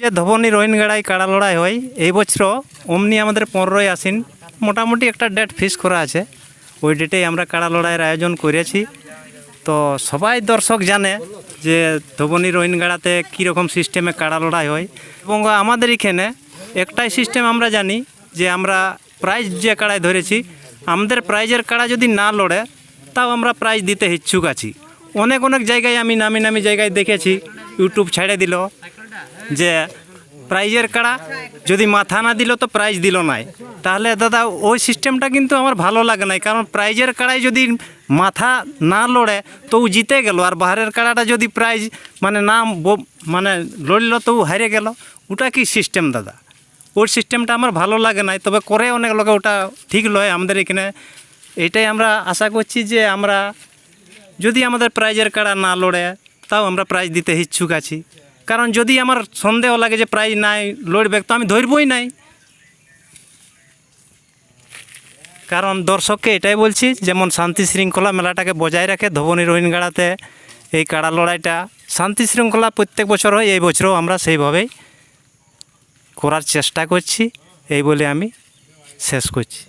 যে ধবনী রোহিনগাড়ায় কাড়া লড়াই হয়, এই বছরও অমনি আমাদের পনেরোই আসিন মোটামুটি একটা ডেট ফিক্স করা আছে। ওই ডেটেই আমরা কাড়া লড়াইয়ের আয়োজন করেছি। তো সবাই দর্শক জানে যে ধবনী রোহিনগাড়াতে কীরকম সিস্টেমে কাড়া লড়াই হয়। এবং আমাদের এখানে একটাই সিস্টেম আমরা জানি যে আমরা প্রাইজ যে কাড়ায় ধরেছি, আমাদের প্রাইজের কাড়া যদি না লড়ে, তাও আমরা প্রাইজ দিতে ইচ্ছুক আছি। অনেক অনেক জায়গায় আমি নামি নামি জায়গায় দেখেছি ইউটিউব ছেড়ে দিল। যে প্রাইজের কাড়া যদি মাথা না দিল তো প্রাইজ দিল নাই। তাহলে দাদা, ওই সিস্টেমটা কিন্তু আমার ভালো লাগে নাই, কারণ প্রাইজের কাড়ায় যদি মাথা না লড়ে তো ও জিতে গেল, আর বাহারের কাড়াটা যদি প্রাইজ মানে না মানে লড়ল তো ও হারে গেল। ওটা কি সিস্টেম দাদা? ওই সিস্টেমটা আমার ভালো লাগে নাই, তবে করে অনেক লোকে ওটা ঠিক লয় আমাদের এখানে। এটাই আমরা আশা করছি যে আমরা যদি আমাদের প্রাইজের কাড়া না লড়ে, তাও আমরা প্রাইজ দিতে ইচ্ছুক আছি। কারণ যদি আমার সন্দেহ লাগে যে প্রাইজ নাই লড়বে তো আমি ধরবই নাই। কারণ দর্শককে এটাই বলছি, যেমন শান্তি শৃঙ্খলা মেলাটাকে বজায় রাখে ধবনী রোহিনগাড়াতে এই কাড়া লড়াইটা। শান্তি শৃঙ্খলা প্রত্যেক বছর হয়, এই বছরও আমরা সেইভাবেই করার চেষ্টা করছি, এই বলে আমি শেষ করছি।